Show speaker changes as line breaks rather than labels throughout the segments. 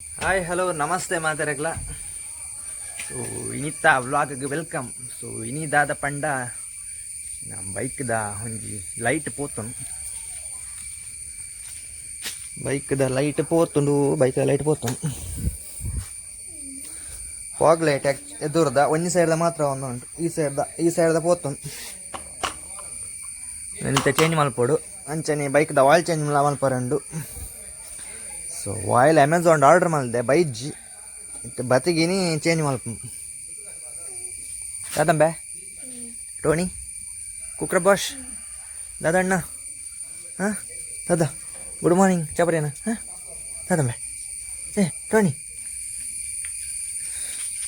Hi hello ನಮಸ್ತೆ ಮಾತಾಡಕ್ಲ so ಇನಿತ್ತ ವ್ಲಾಗ್ಗೆ ವೆಲ್ಕಮ್ ಸೊ ಇನಿದಾದ ಪಂಡ ನಮ್ಮ ಬೈಕ್ದ ಒಂಜಿ ಲೈಟ್ ಪೋತನು ಬೈಕ್ದ ಲೈಟ್ ಪೋತುಂಡು, ಬೈಕ್ದ ಲೈಟ್ ಪೋತು ಫಾಗ್ ಲೈಟ್ ಎದುರ್ದ, ಒಂಜಿ ಸೈಡ್ದ ಮಾತ್ರ ಒಂದುಂಟು. ಈ ಸೈಡ್ದ ಈ ಸೈಡ್ದ ಪೋತುಂಡು. ಎಂತ ಚೇಂಜ್ ಮಲ್ಪೋಡು? ಅಂಚನೆ ಬೈಕ್ದ ಆಯಿಲ್ ಚೇಂಜ್ ಮಲ್ಪರಂಡು. ಸೊ ಆಯಿಲ್ ಅಮೆಝಾನ್ ಆರ್ಡರ್ ಮಾಡಿದೆ ಬೈಜಿ ಇತ್ತು ಬತಿಗಿನಿ ಚೇಂಜ್ ಮಲ್ಪ ಟೋಣಿ. ಕುಕ್ರ ಬಾಷ್. ದಾದಣ್ಣ ಹಾಂ? ದಾದ, ಗುಡ್ ಮಾರ್ನಿಂಗ್. ಚಪರೇನ ಹಾಂ? ದಾದಂಬೆ ಏ, ಟೋಣಿ.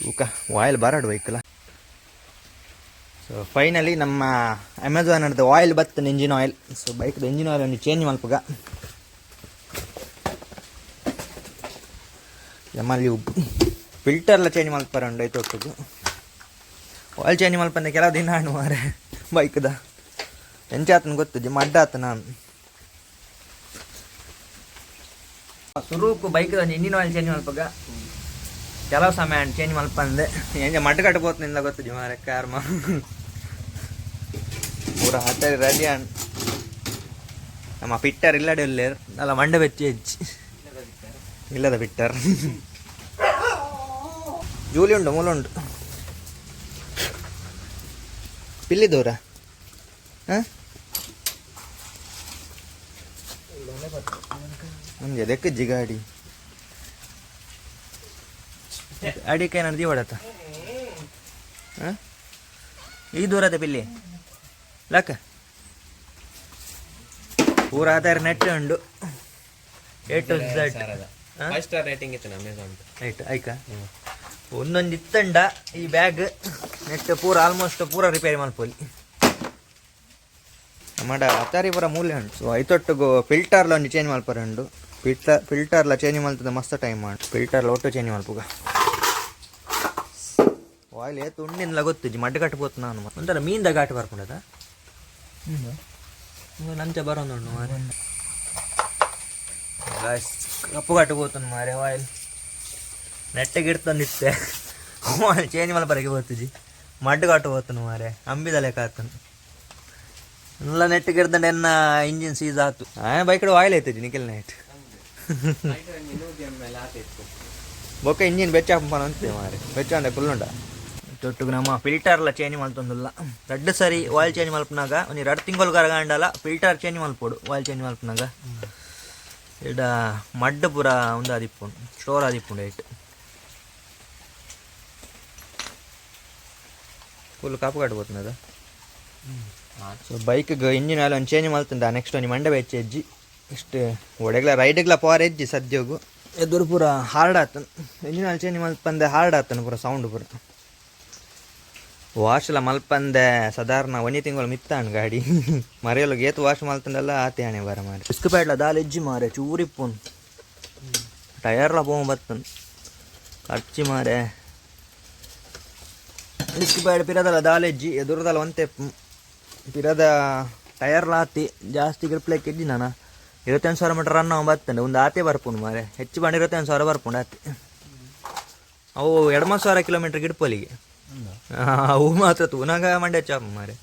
ಊಕ ಆಯಿಲ್ ಬಾರಾಡು ಬೈಕಲ್ಲ. ಸೊ ಫೈನಲಿ ನಮ್ಮ ಅಮೆಝಾನ್ ಹಿಡ್ದು ಆಯಿಲ್ ಬತ್ತ ಇಂಜಿನ್ ಆಯಿಲ್ ಸೊ ಬೈಕ್ದು ಇಂಜಿನ್ ಆಯಿಲ್ ಒಂದು ಚೇಂಜ್ ಮಲ್ಪಗ ಎಮ್ಮಲ್ಲಿ ಫಿಲ್ಟರ್ಲ ಚೇಂಜ್ ಮಲ್ಪರಂಡು ಐತೆ ಒಟ್ಟಿಗೆ ಆಯಿಲ್ ಚೇಂಜ್ ಮಲ್ಪಂದೆ ಕೆಲವು ದಿನ ಹಣ್ಣು ಮಾರೆ, ಬೈಕ್ದ. ಎಂಚಾತನ ಗೊತ್ತಿದ್ದೆ ಮಡ್ಡ ಆತ ನಾನು ಸುರೂಕು ಬೈಕ್ದ ಇಂಜಿನ್ ಆಯಿಲ್ ಚೇಂಜ್ ಮಲ್ಪಗ ಕೆಲವು ಸಮಯ ಚೇಂಜ್ ಮಲ್ಪಂದೆ ಎಂಜ ಮಡ್ಡ ಕಟ್ಬೋತ್ನಿಂದ ಗೊತ್ತಿದ್ದೆ ಮಾರೆ, ಕಾರ್ಮ. ಪೂರ ಹತ್ತರಿ ರೆಡಿ ಅಣ್ಣ ನಮ್ಮ ಪಿಟ್ಟರ್ ಇಲ್ಲಡೆ ಅಲ್ಲ, ಮಂಡ ಬೆಚ್ಚಿ ಹೆಚ್ಚಿ ಇಲ್ಲದ ಬಿಟ್ಟರ್ ಜೂಲಿ ಉಂಟು ಮೂಲ ಉಂಟು. ಪಿಲ್ಲಿ ದೂರ? ಹಾಂ? ಮುಂಜೆ ದೆಕ್ಕಜ್ಜಿ ಗಾಡಿ ಅಡಿಕೆ ನಡ್ದಿ ಹೊಡತ ಹಾಂ? ಈ ದೂರದ ಪಿಲ್ಲಿ. ಲಕ್ಕ. ಪೂರ ಆಧಾರ ನೆಟ್ ಉಂಡು. A to Z
five star rating ಇತ್ತು ಅಮೆಝಾನ್
ರೈಟ್ ಆಯ್ತಾ? ಒಂದೊಂದು ಇತ್ತಂಡ ಈ ಬ್ಯಾಗ್ ನೆಕ್ಸ್ಟ್ ಪೂರ ಆಲ್ಮೋಸ್ಟ್ ಪೂರ ರಿಪೇರಿ ಮಲ್ಪೊಲಿ ಮಾಡ ಅತಾರಿ ಪೂರ ಮೂಲೆ ಹಣ್ಣು ಸೊ ಐತೊಟ್ಟು ಫಿಲ್ಟರ್ಲ ಒಂದು ಚೇಂಜ್ ಮಲ್ಪರೆ ಉಂಡು ಫಿಲ್ಟರ್ ಲ ಚೇಂಜ್ ಮಾಡ್ತದೆ ಮಸ್ತ್ ಟೈಮ್ ಆಂಡು ಫಿಲ್ಟರ್ ಲ ಒಟ್ಟು ಚೇಂಜ್ ಮಲ್ಪುಗ ಆಯಿಲ್ ಏತು ಉಣ್ಣಿಂದ ಮಡ್ ಮಡ್ಡ ಕಟ್ಬೋದು ನಾನು. ಒಂಥರ ಮೀನ್ದ ಘಾಟ್ ಬರ್ಕೊಂಡದ ನಂಚ ಬರೋಣ ಕಪ್ಪು ಕಟ್ಬೋದು ಮಾರೆ ಆಯಿಲ್ ನೆಟ್ಟಗಿಡ್ತು ತಂದಿತ್ತೆ ಚೇಂಜ್ ಮಲ್ಪರಕ್ಕೆ ಬರ್ತಿದ್ದಿ ಮಡ್ಗಾಟು ಹೋತನು ಮಾರೆ ಅಂಬಿದಲೆ ಕಾತನು ಎಲ್ಲ ನೆಟ್ಟಗಿಡ್ದಂಡೆ ಎನ್ನ ಇಂಜಿನ್ ಸೀಸ್ ಆತು. ಆ ಬೈಕ್ ಆಯಿಲ್ ಐತಿದ್ದಿ ನಿಖಿಲ್ ನೈಟ್ ಬೊಕ್ಕ ಇಂಜಿನ್ ಬೆಚ್ಚ ಹಾಕ್ಬಾನ ಮಾರೆ ಬೆಚ್ಚ ಅಂದ್ರೆ ಫುಲ್ಲುಂಡ ತೊಟ್ಟುಗು ನಮ್ಮ ಲ ಚೇಂಜ್ ಮಲ್ತೊಂದುಲ್ಲ ರೆಡ್ ಸರಿ ಆಯಿಲ್ ಚೇಂಜ್ ಮಲ್ಪನಾಗ ಒಂದು ಎರಡು ತಿಂಗಳು ಕರಗಂಡಲ್ಲ ಫಿಲ್ಟರ್ ಚೇಂಜ್ ಮಲ್ಪೋಡು ಆಯಿಲ್ ಚೇಂಜ್ ಮಲ್ಪನಾಗ ಇಡ ಮಡ್ ಪೂರ ಒಂದು ಅದಿಪ್ಪುಂಡು ಸ್ಟೋರ್ ಅದಿಪ್ಪುಂಡು ಐಟ್ ಫುಲ್ ಕಾಪು ಅದು ಸೊ ಬೈಕ್ಗೆ ಇಂಜಿನ್ ಆಯಿಲ್ ಒಂದು ಚೇಂಜ್ ಮಾಡ್ತಂದ ನೆಕ್ಸ್ಟ್ ಒಂದು ಮಂಡೆ ಬೆಚ್ಚ ಹೆಜ್ಜಿ ಇಷ್ಟು ಒಡೆಗ್ಲ ರೈಡ್ಗ್ಲ ಪವರ್ ಹೆಜ್ಜಿ ಸದ್ಯೋಗು. ಎದುರು ಪೂರ ಹಾರ್ಡ್ ಆತ ಇಂಜಿನ್ ಆಯಿಲ್ ಚೇಂಜ್ ಮಲ್ಪಂದೆ ಹಾರ್ಡ್ ಆತನ ಪೂರ ಸೌಂಡ್ ಪೂರ. ವಾಶ್ಲ ಮಲ್ಪಂದೆ ಸಾಧಾರಣ ಒಂದೇ ತಿಂಗಳು ಮಿತ್ತಾಣ ಗಾಡಿ. ಮರೆಯಲ್ಲ ಗೇತ್ ವಾಶ್ ಮಲ್ತಂದೆಲ್ಲ ಆತೆ ಹಣೆ ಬರ ಮಾರೆ ಬಿಸ್ಕು ಪ್ಯಾಡ್ಲ ದಾಲ್ ಎಜ್ಜಿ ಮಾರೆ ಚೂರಿಪ್ಪುನ್. ಟಯರ್ಲ ಬೋಮ್ ಬತ್ತನ್. ಖರ್ಚಿ ಮಾರೆ ಇಸ್ಕು ಪ್ಯಾಡ್ ಪಿರದಲ್ಲ ದಾಲೆಜ್ಜಿ ಎದುರದಲ್ಲ ಒಂತೆ ಪಿರದ ಟೈರ್ ಲಾತಿ ಜಾಸ್ತಿ ಗ್ರಿಪ್ಲೆಕ್ ಇದ್ದಿ ನಾನು. ಇರುವತ್ತೊಂದು ಸಾವಿರ ಮೀಟರ್ ರನ್ ಅವ ಬತ್ತಂಡೆ ಒಂದು ಆತೆ ಬರ್ಪುಂಡು ಮಾರೆ. ಹೆಚ್ಚು ಬಂದು ಇರುವತ್ತೊಂದು ಸಾವಿರ ಬರ್ಪುಂಡು ಆತಿ. ಅವು ಎರಡು ಮೂರು ಸಾವಿರ ಕಿಲೋಮೀಟ್ರ್ ಗಿಡ್ಪಲಿಗೆ. ಅವು ಮಾತ್ರ ತೂನಾಗ ಮಂಡ್ಯ ಚಾಪ್ ಮಾರೆ.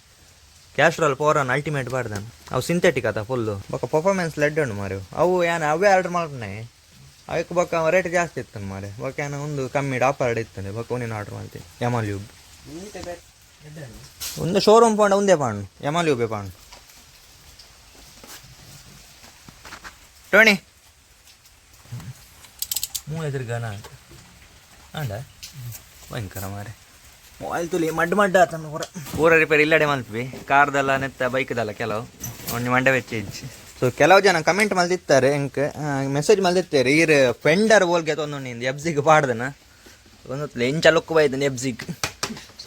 ಕ್ಯಾಸ್ಟ್ರಲ್ ಪೋರನ್ ಅಲ್ಟಿಮೇಟ್ ಬಾರ್ದನ್. ಅವು ಸಿಂಥೆಟಿಕ್ ಆತ ಫುಲ್ಲು ಬೊಕ್ಕ ಪರ್ಫಾರ್ಮೆನ್ಸ್ ಲೆಡ್ ಉಂಡು ಮಾರೆ ಅವು ಏನು ಅವೇ ಆರ್ಡರ್ ಮಾಡ್ತಾನೆ ಅವಕ್ಕೆ ಬೊಕ್ಕ ರೇಟ್ ಜಾಸ್ತಿ ಇತ್ತು ಮಾರೆ. ಬೊಕ್ಕ ಏನೋ ಒಂದು ಕಮ್ಮಿ ಡಾಪರ್ ಇರ್ತದೆ ಬೊಕ್ಕ ಒಂದಿನ ಆರ್ಡರ್ ಮಾಡ್ತೀನಿ ಯಮಲ್ಯೂಬ್ ಒಂದು ಶೋರೂಮ್ ಪಾಂಡ ಒಂದೇ ಪಾಂಡು ಉಬೆ ಪಾಂಡು. ಟೋಣಿ. ಮೂ ಎದುರುಗಾನ ಅಂತ ಅಂಡ ಭಯಂಕರ ಮಾರೆ. ಮೊಬೈಲ್ ತುಲಿ ಮಡ್ ಮಡ್ಡ ಆತನ ಪೂರ. ಪೂರ ರಿಪೇರಿ ಇಲ್ಲಡೆ ಮಲ್ಪಿ ಕಾರ್ದಲ್ಲ ನೆತ್ತ ಬೈಕ್ದಲ್ಲ ಕೆಲವು. ಒಂದು ಮಂಡ ವೆಚ್ಚ ಇಜ್ಜಿ. ಸೊ ಕೆಲವು ಜನ ಕಮೆಂಟ್ ಮಲ್ದಿತ್ತಾರೆ ಎಂಕ್ ಮೆಸೇಜ್ ಮಲ್ದಿತ್ತಾರೆ ಈರ್ ಫೆಂಡರ್ ಹೋಲ್ಗೆ ತೊಂದು ನಿಂದು ಎಬ್ಸಿಗೆ ಪಾಡ್ದನ. ಒಂದು ಎಂಚ ಲುಕ್ ಬೈದನ ಎಬ್ಸಿಗ್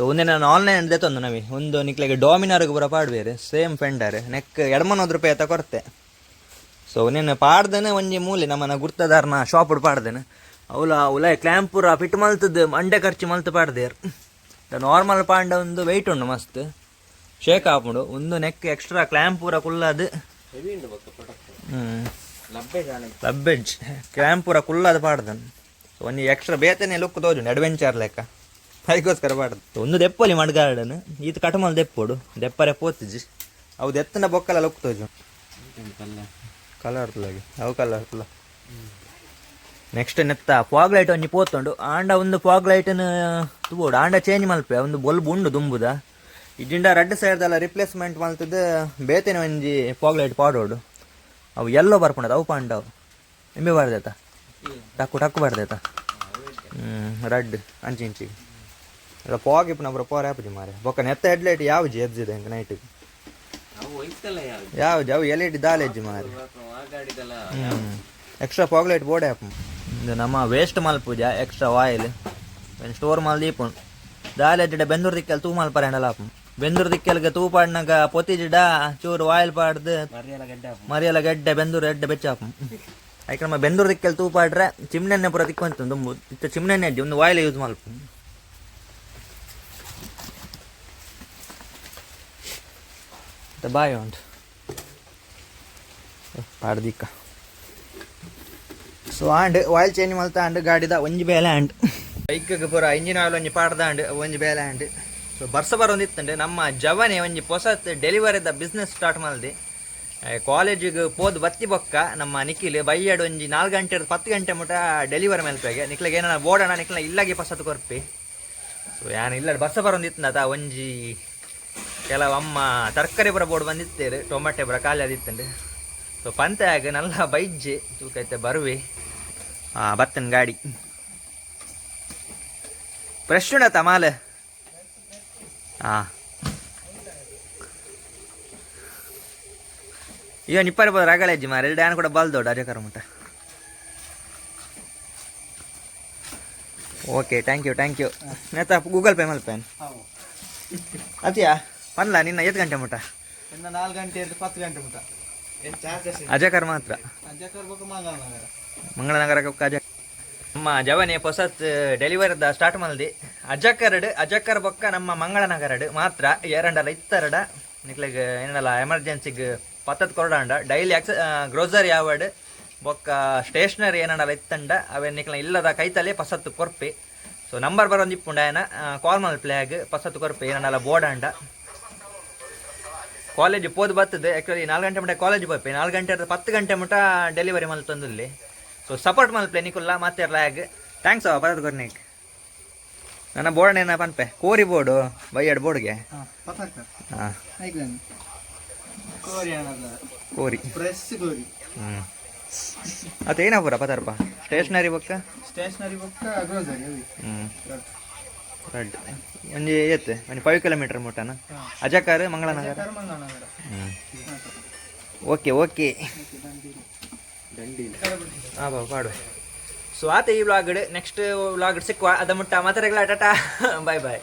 ಸೊ ಒಂದೇ ನಾನು ಆನ್ಲೈನ್ ಹಿಡ್ದೆ ತಂದು ನವಿ ಒಂದು ನಿಕ್ಲೆಗೆ ಡಾಮಿನಾರ್ಗೆ ಪೂರ ಪಾಡ್ಬೇರೆ ಸೇಮ್ ಫೆಂಡರ್ ನೆಕ್ ಎಡಮನೋದ್ ರೂಪಾಯಿ ಆತ ಕೊರತೆ. ಸೊ ನೀನು ಪಾಡ್ದೇನೆ ಒಂಜಿ ಮೂಲೆ ನಮ್ಮನ ಗುರ್ತದಾರ್ನ ಶಾಪ್ ಪಾಡ್ದೇನೆ. ಅವಲ ಅವಲ ಕ್ಲ್ಯಾಂಪುರ ಪೂರ ಫಿಟ್ ಮಲ್ತದ್ದು ಮಂಡೆ ಖರ್ಚು ಮಲ್ತು ಪಾಡ್ದೇರ್. ನಾರ್ಮಲ್ ಪಾಂಡ ಒಂದು ವೆಯ್ಟ್ ಉಂಡು ಮಸ್ತ್. ಶೇಕ್ ಹಾಪುಂಡು ಒಂದು ನೆಕ್ ಎಕ್ಸ್ಟ್ರಾ ಕ್ಲ್ಯಾಂಪ್ ಪೂರ ಕುಲ್ಲದು ಲಬ್ಬೆಜ್ ಕ್ಲ್ಯಾಂಪ್ ಪೂರ ಕುಲ್ಲದು ಪಾಡ್ದನ್. ಒಂದು ಎಕ್ಸ್ಟ್ರಾ ಬೇತನೆ ಲುಕ್ ತೋಜುಂಡು ಅಡ್ವೆಂಚರ್ ಲೆಕ್ಕ. ಅದಕ್ಕೋಸ್ಕರ ಬಾಡ್ದು ಒಂದು ದೆಪ್ಪಲಿ ಮಡ್ ಗಾರ್ಡನ್. ಈತ ಕಟಮಲ್ ದೆಪ್ಪೋಡು. ದೆಪ್ಪರೆ ಪೋತಿಜಿ. ಅವು ದೆತ್ತನ ಬೊಕ್ಕಲ ಲೊಕ್ತೋಜು ಕಲರ್ ತುಲಾಗಿ ಅವು ಕಲರ್ ತುಲ ನೆಕ್ಸ್ಟ್ ನೆತ್ತ ಫಾಗ್ ಲೈಟ್ ಒಂಜಿ ಪೋತೊಂಡು. ಆಂಡ ಒಂದು ಫಾಗ್ ಲೈಟನ್ನು ತುಬೋಡು ಆಂಡ ಚೇಂಜ್ ಮಲ್ಪೆ. ಒಂದು ಬಲ್ಬ್ ಉಂಡು ದುಂಬುದ. ಇದಿಂಡ ರೆಡ್ ಸೈಡ್ದಲ್ಲ ರಿಪ್ಲೇಸ್ಮೆಂಟ್ ಮಲ್ತದ ಬೇತೆನೆ ಒಂಜಿ ಫಾಗ್ ಲೈಟ್ ಪಾಡೋಡು. ಅವು ಎಲ್ಲೋ ಬರ್ಕೊಂಡದ ಅವು ಪಾಂಡವು ಎಮ್ಮೆ ಬಾರ್ದೇತ? ಟಕ್ಕು ಟಕ್ಕು ಬಾರ್ದೇತ? ಹ್ಞೂ ರೆಡ್ ಅಂಚಿ ಇಂಚಿಗೆ. ಇಪ್ಪು ನಮ್ರ ಪೋರ್ ಆಪಜಿ ಮಾರೆ ಬೊಕ್ಕ ನೆತ್ತ ಹೆಡ್ಲೈಟ್ ಯಾವ ಜಿ ಎಬ್ಜಿದೆ ಹೆಂಗೆ ನೈಟಿಗೆ
ಅವು ಒಯ್ತಲ್ಲ ಯಾವ್ದು?
ಅವು ಎಲ್ ಇ ಡಿ ದಾಲೆಜ್ಜಿ ಮಾರೆ ಎಕ್ಸ್ಟ್ರಾ ಫಾಗ್ಲೈಟ್ ಬೋರ್ಡ್ ಆ್ಯಪ್ ಇದು ನಮ್ಮ ವೇಸ್ಟ್ ಮಲ್ಪುಜ ಪೂಜ ಎಕ್ಸ್ಟ್ರಾ ಆಯಿಲ್ ಸ್ಟೋರ್ ಮಲ್ ದೀಪುಂಡು ದಾಲೆ ಜಿಡ ಬೆಂದೂರು ದಿಕ್ಕಲ್ಲಿ ತೂ ಮಾಲ್ ಪರಂಡಲ್ಲ ಆಪು ಬೆಂದೂರು ದಿಕ್ಕಲ್ಗೆ ತೂ ಪಾಡ್ನಾಗ ಪೊತಿ ಜಿಡ ಚೂರು ಆಯಿಲ್ ಪಾಡ್ದು
ಮರಿಯಲ್ಲ ಗಡ್ಡೆ
ಬೆಂದೂರು ಎಡ್ಡೆ ಬೆಚ್ಚಾಪು ಯಾಕೆ ನಮ್ಮ ಬೆಂದೂರು ದಿಕ್ಕಲ್ಲಿ ತೂ ಪಾಡ್ರೆ ಚಿಮ್ನೆಣ್ಣೆ ಪೂರ ತಿಕ್ಕೊಂತ ಇತ್ತ ಚಿಮ್ನೆಣ್ಣೆ ಒಂದು ಆಯಿಲ್ ಯೂಸ್ ಮಲ್ಪು ಬಾಯ್ ಉಂಟು ಪಾಡ್ದಿಕ್ಕ. ಸೊ ಆಂಡ್ ಆಯಿಲ್ ಚೇಂಜ್ ಮಲ್ತ ಆಂಡ್ ಗಾಡಿದ ಒಂಜಿ ಬೇಲೆ ಆಂಡ್ ಬೈಕ್ಗೆ ಪೂರ ಇಂಜಿನ್ ಆಯಿಲ್ ಒಂಜಿ ಪಾಡ್ದ ಆಂಡ್ ಒಂಜಿ ಬೇಲೆ ಆಂಡ್ ಸೊ ಬರ್ಸ ಬರೋಂದಿತ್ತಂಡೆ. ನಮ್ಮ ಜವನೆ ಒಂಜಿ ಹೊಸತ್ ಡೆಲಿವರಿದ ಬಿಸ್ನೆಸ್ ಸ್ಟಾರ್ಟ್ ಮಲ್ದಿ. ಕಾಲೇಜಿಗೆ ಪೋದ್ ಬತ್ತಿ ಬೊಕ್ಕ. ನಮ್ಮ ನಿಖಿಲ್ ಬೈಯಡ್ ಒಂಜಿ ನಾಲ್ಕು ಗಂಟೆ ಪತ್ತು ಗಂಟೆ ಮುಟ ಡೆಲಿವರಿ ಮೇಲ್ಪೆಗೆ. ನಿಕ್ಲಿಗೆ ಏನಾರ ಬೋಡಣ ನಿಕ್ಲ ಇಲ್ಲಾಗಿ ಪಸತ್ ಕೊರ್ಪಿ. ಸೊ ಯಾನು ಇಲ್ಲ ಬರ್ಸ ಬರೋಂದಿತ್ತಂದ ಒಂಜಿ ಕೆಲವು ಅಮ್ಮ ತರಕಾರಿ ಬರ ಬೋರ್ಡ್ ಬಂದಿತ್ತೇರು ಟೊಮೆಟೊ ಬರ ಖಾಲಿ ಆದಿತ್ತಂಡೆ ಸೊ ಪಂತೆಯಾಗ ನಲ್ಲ ಬೈಜ್ಜೆ ತೂಕೈತೆ ಬರುವೆ ಹಾಂ ಬತ್ತನ್ ಗಾಡಿ. ಫ್ರೆಶ್ ಉಂಡತ್ತ ಮಾಲ? ಹಾಂ ಈಗ ನಿಪ್ಪರಿ ಬೋದು ರಗಳೆ ಅಜ್ಜಿ ಮಾರ ಡ್ಯಾನ್ ಕೂಡ ಬಲ್ ದೊಡ್ಡ ಅಜಕರ ಮುಟ okay thank you thank you ನೆತ್ತ ಗೂಗಲ್ ಪೇ ಮಲ್ಪೇನ್ ಅತಿಯಾ? ಪನ್ಲ ನಿನ್ನ ಎಷ್ಟು ಗಂಟೆ ಮುಟ?
ನಿನ್ನ ನಾಲ್ಕು ಗಂಟೆ ಇದ್ದು ಪತ್ತು ಗಂಟೆ ಮುಟ.
ಅಜಕರ್ ಮಾತ್ರ.
ಅಜಕರ್ ಬರ್ಬೇಕು ಮಂಗಳನಗರ
ಮಂಗಳನಗರಕ್ಕೆ ಅಜ ನಮ್ಮ ಜವನಿ ಹೊಸತ್ ಡೆಲಿವರಿದ ಸ್ಟಾರ್ಟ್ ಮಲ್ದಿ ಅಜಕರಡ್ ಅಜಕರ್ ಬೊಕ್ಕ ನಮ್ಮ ಮಂಗಳನಗರಡ್ ಮಾತ್ರ ಎರಡರ ಇತ್ತರಡ. ನಿಕ್ಲಿಗೆ ಏನಲ್ಲ ಎಮರ್ಜೆನ್ಸಿಗೆ ಪತ್ತತ್ ಕೊರಡಾಂಡ ಡೈಲಿ ಎಕ್ಸ ಗ್ರೋಸರಿ ಯಾವಡ್ ಬೊಕ್ಕ ಸ್ಟೇಷನರಿ ಏನಲ್ಲ ಇತ್ತಂಡ. ಅವೇ ನಿಕ್ಲ ಇಲ್ಲದ ಕೈತಲೆ ಪಸತ್ತು ಕೊರ್ಪಿ. ಸೊ ನಂಬರ್ ಬರೋಂದಿಪ್ಪುಂಡ ಏನ? ಕಾಲ್ ಮಲ್ ಪ್ಲ್ಯಾಗ್ ಪಸತ್ತು ಕೊರ್ಪಿ. ಏನಲ್ಲ ಬೋರ್ಡಾಂಡ ಕಾಲೇಜ್ ಪೋದು ಬರ್ತದೆ. ಆ್ಯಕ್ಚುಲಿ ನಾಲ್ಕು ಗಂಟೆ ಮಟ್ಟ ಕಾಲೇಜ್ ಬರ್ಪೆ ನಾಲ್ಕು ಗಂಟೆ ಹಿಡ್ದು ಪತ್ತು ಗಂಟೆ ಮಟ್ಟ ಡೆಲಿವರಿ ಮಲ್ ತಂದಲ್ಲಿ ಸೊ ಸಪೋರ್ಟ್ ಮಲ್ಪೆ ನಿಕುಲ್ಲ ಮತ್ತೆ ಲ್ಯಾಗ್ ಥ್ಯಾಂಕ್ಸ್ ಅವ ಬರೋದು ಕೊರ್ನಿಕ್ ನನ್ನ ಬೋರ್ಡ್ ಏನ ಪನ್ಪೆ ಕೋರಿ ಬೋರ್ಡು ಬೈಯಡ್ ಬೋರ್ಡ್ಗೆ
ಹಾಂ ಕೋರಿ
ಕೋರಿ. ಹ್ಞೂ ಅದು ಏನ ಪೂರ ಪತಾರಪ್ಪ ಸ್ಟೇಷನರಿ ಬೊಕ್ಕ
ಸ್ಟೇಷನರಿ ಬುಕ್ಕ
ಹ್ಞೂ ರೆಡ್ ಒಂಜಿ ಎತ್ತೆ ಒಂದು ಫೈವ್ ಕಿಲೋಮೀಟರ್ ಮುಟ್ಟನ ಅಜಕಾರ್ ಮಂಗಳನಗರ? ಓಕೆ ಓಕೆ ಹಾಂ ಬಾ ಪಾಡುವೆ ಸೊ ಆತ ಈ ವ್ಲಾಗ್ ನೆಕ್ಸ್ಟ್ ವ್ಲಾಗ್ ಸಿಕ್ಕುವ. ಅದ ಮುಟ್ಟ. ಮತ್ತೆ ಟಾಟಾ. ಬಾಯ್ ಬಾಯ್